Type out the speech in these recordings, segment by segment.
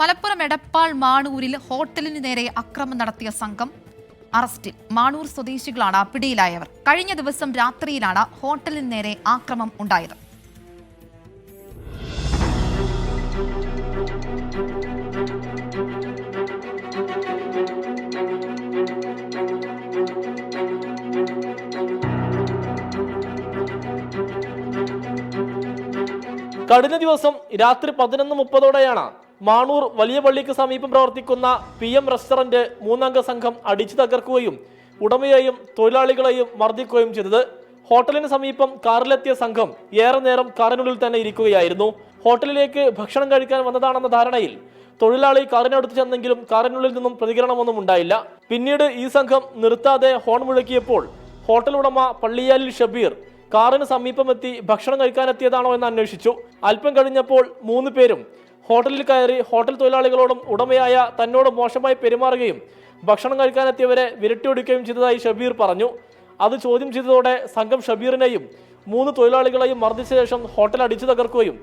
മലപ്പുറം എടപ്പാൾ മാണൂരിൽ ഹോട്ടലിന് നേരെ അക്രമം നടത്തിയ സംഘം അറസ്റ്റിൽ. മാണൂർ സ്വദേശികളാണ് പിടിയിലായവർ. കഴിഞ്ഞ ദിവസം രാത്രിയിലാണ് ഹോട്ടലിന് നേരെ ആക്രമം ഉണ്ടായത്. കഴിഞ്ഞ ദിവസം രാത്രി പതിനൊന്ന് മുപ്പതോടെയാണ് മാണൂർ വലിയ പള്ളിക്ക് സമീപം പ്രവർത്തിക്കുന്ന പി എം റെസ്റ്റോറന്റ് മൂന്നംഗ സംഘം അടിച്ചു തകർക്കുകയും ഉടമയെയും തൊഴിലാളികളെയും മർദ്ദിക്കുകയും ചെയ്തത്. ഹോട്ടലിന് സമീപം കാറിലെത്തിയ സംഘം ഏറെ നേരം കാറിനുള്ളിൽ തന്നെ ഇരിക്കുകയായിരുന്നു. ഹോട്ടലിലേക്ക് ഭക്ഷണം കഴിക്കാൻ വന്നതാണെന്ന ധാരണയിൽ തൊഴിലാളി കാറിനടുത്ത് ചെന്നെങ്കിലും കാറിനുള്ളിൽ നിന്നും പ്രതികരണമൊന്നും ഉണ്ടായില്ല. പിന്നീട് ഈ സംഘം നിർത്താതെ ഹോൺ മുഴക്കിയപ്പോൾ ഹോട്ടൽ ഉടമ പള്ളിയാലിൽ ഷബീർ കാറിന് സമീപമെത്തി ഭക്ഷണം കഴിക്കാനെത്തിയതാണോ എന്ന് അന്വേഷിച്ചു. അല്പം കഴിഞ്ഞപ്പോൾ മൂന്ന് പേരും ഹോട്ടലിൽ കയറി ഹോട്ടൽ തൊഴിലാളികളോടും ഉടമയായ തന്നോട് മോശമായി പെരുമാറുകയും ഭക്ഷണം കഴിക്കാനെത്തിയവരെ വിരട്ടിയൊടുക്കുകയും ചെയ്തതായി ഷബീർ പറഞ്ഞു. അത് ചോദ്യം ചെയ്തതോടെ സംഘം ഷബീറിനെയും മൂന്ന് തൊഴിലാളികളെയും മർദ്ദിച്ച ശേഷം ഹോട്ടൽ അടിച്ചു തകർക്കുകയും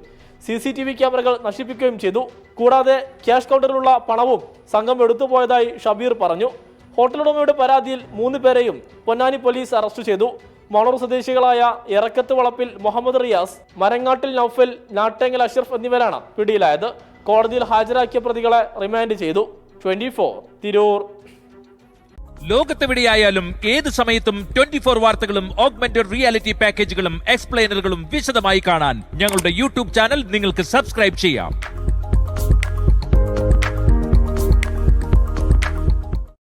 സി സി ടി വി ക്യാമറകൾ നശിപ്പിക്കുകയും ചെയ്തു. കൂടാതെ ക്യാഷ് കൗണ്ടറിലുള്ള പണവും സംഘം എടുത്തുപോയതായി ഷബീർ പറഞ്ഞു. ഹോട്ടലുടമയുടെ പരാതിയിൽ മൂന്ന് പേരെയും പൊന്നാനി പോലീസ് അറസ്റ്റ് ചെയ്തു. മണൂർ സ്വദേശികളായ ഇറക്കത്ത് വളപ്പിൽ മുഹമ്മദ് റിയാസ് മരങ്ങാട്ടിൽ നൌഫൽ നാട്ടേങ്ങൽ അഷ്റഫ് എന്നിവരാണ് പിടിയിലായത്. കോടതിയിൽ ഹാജരാക്കിയ പ്രതികളെ റിമാൻഡ് ചെയ്തു. Twenty four Tirur. ലോകത്തെവിടെയായാലും ഏത് സമയത്തും ട്വന്റി ഫോർ വാർത്തകളും ഓഗ്മെന്റഡ് റിയാലിറ്റി പാക്കേജുകളും എക്സ്പ്ലെയിനറുകളും വിശദമായി കാണാൻ ഞങ്ങളുടെ യൂട്യൂബ് ചാനൽ നിങ്ങൾക്ക് സബ്സ്ക്രൈബ് ചെയ്യാം.